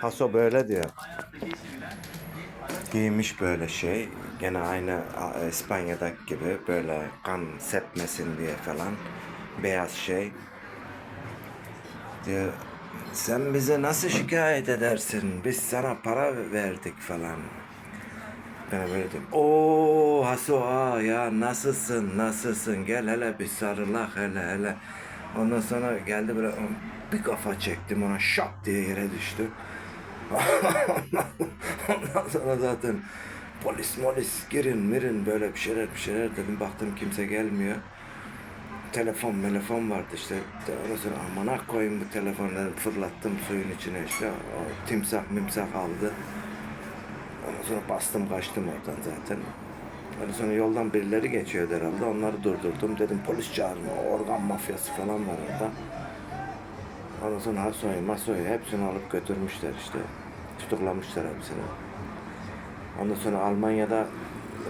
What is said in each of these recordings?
Haso böyle diyor. Giymiş böyle şey. Gene aynı İspanya'daki gibi böyle kan sepmesin diye falan. Beyaz şey. Diyor sen bize nasıl şikayet edersin? Biz sana para verdik falan. Ben böyle diyorum. Oo Haso aa ya nasılsın nasılsın gel hele bir sarılak hele hele. Ondan sonra geldi böyle bir kafa çektim ona şap diye yere düştü. Ondan sonra zaten polis molis girin mirin böyle bir şeyler bir şeyler dedim. Baktım kimse gelmiyor. Telefon telefon vardı işte. Ondan sonra amına koyayım bu telefonları fırlattım suyun içine işte. O timsah mimsah aldı. Ondan sonra bastım kaçtım oradan zaten. Ondan sonra yoldan birileri geçiyordu herhalde. Onları durdurdum. Dedim polis çağırma. Organ mafyası falan var orada. Ondan sonra Hasoy'u, Masoy'u hepsini alıp götürmüşler işte. Tutuklamışlar hepsini. Ondan sonra Almanya'da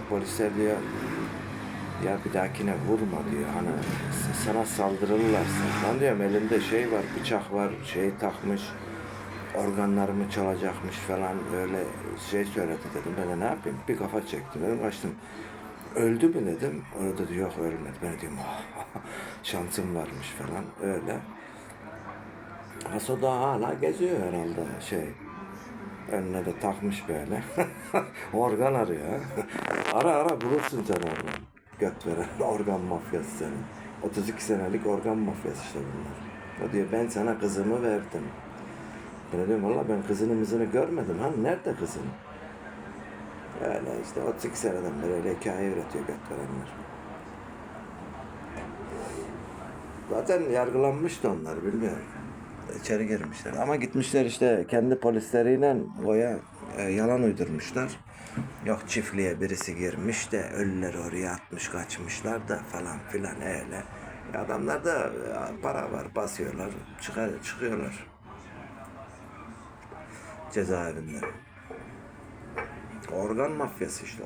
polisler diyor ya bir dahakine vurma diyor. Hani sana saldırırlarsa. Ben diyorum elimde şey var, bıçak var, şey takmış. Organlarımı çalacakmış falan öyle şey söyledi dedim. Ben de ne yapayım? Bir kafa çektim dedim kaçtım. Öldü mü dedim. Orada da yok ölmedi. Ben de diyorum şansım varmış falan öyle. Haso da hala geziyor herhalde şey. Önüne de takmış böyle. organ arıyor. ara ara bulursun sen organ. Göt veren organ mafyası senin. 32 senelik organ mafyası işte bunlar. O diyor ben sana kızımı verdim. Ben diyorum valla ben kızını mızını görmedim. Ha nerede kızın? Öyle işte 32 seneden beri öyle hikaye üretiyor göt verenler. Zaten yargılanmıştı onlar bilmiyorum. İçeri girmişler. Ama gitmişler işte kendi polisleriyle oya e, yalan uydurmuşlar. Yok çiftliğe birisi girmiş de ölüleri oraya atmış kaçmışlar da falan filan öyle. Adamlar da e, para var basıyorlar çıkar, çıkıyorlar. Cezaevinden. Organ mafyası işte.